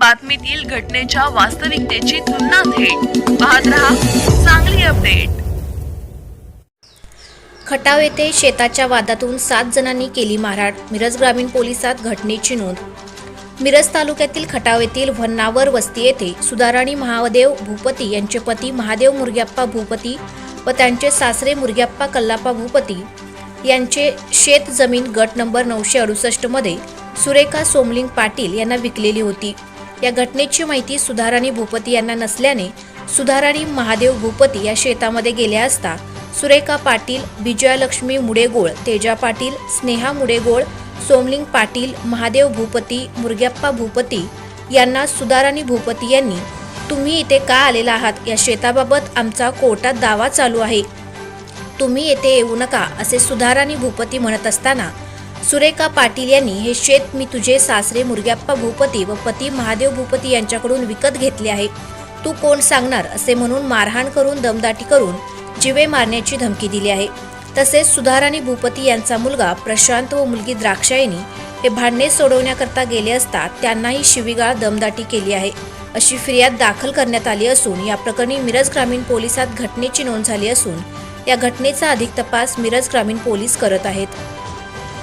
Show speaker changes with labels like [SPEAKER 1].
[SPEAKER 1] बातमीतील घटनेच्या वास्तविकतेची तुलना थेट. पाहत रहा चांगली अपडेट.
[SPEAKER 2] खटाव येथे शेताच्या वादातून सात जणांनी केली मारहाण. मिरज ग्रामीण पोलिसात घटनेची नोंद. मिरज तालुक्यातील खटाव येथील व्हन्नावर वस्ती येथे सुधाराणी महादेव भूपती यांचे पती महादेव मुरग्याप्पा भूपती व त्यांचे सासरे मुरग्याप्पा कल्लाप्पा भूपती यांचे शेत जमीन गट नंबर नऊशे अडुसष्टमध्ये सुरेखा सोमलिंग पाटील यांना विकलेली होती. या घटनेची माहिती सुधाराणी भूपती यांना नसल्याने सुधाराणी महादेव भूपती या शेतामध्ये गेल्या असता सुरेखा पाटील विजयालक्ष्मी मुडेगोळ तेजा पाटील स्नेहा मुडेगोळ सोमलिंग पाटील महादेव भूपती मुरग्याप्पा भूपती यांना सुधाराणी भूपती यांनी तुम्ही इथे का आलेला आहात? या शेताबाबत आमचा कोर्टात दावा चालू आहे. तुम्ही येथे येऊ नका असे सुधाराणी भूपती म्हणत असताना सुरेखा पाटील यांनी हे शेत मी तुझे सासरे मुरग्याप्पा भूपती व पती महादेव भूपती यांच्याकडून विकत घेतले आहे. तू कोण सांगणार असे म्हणून मारहाण करून दमदाटी करून जिवे मारण्याची धमकी दिली आहे. तसेच सुधाराणी भूपती यांचा मुलगा प्रशांत व मुलगी द्राक्षायणी हे भांडणे सोडवण्याकरता गेले असता त्यांनाही शिवीगाळ दमदाटी केली आहे. अशी फिर्याद दाखल करण्यात आली असून या प्रकरणी मिरज ग्रामीण पोलिसात घटनेची नोंद झाली असून या घटनेचा अधिक तपास मिरज ग्रामीण पोलीस करत आहेत.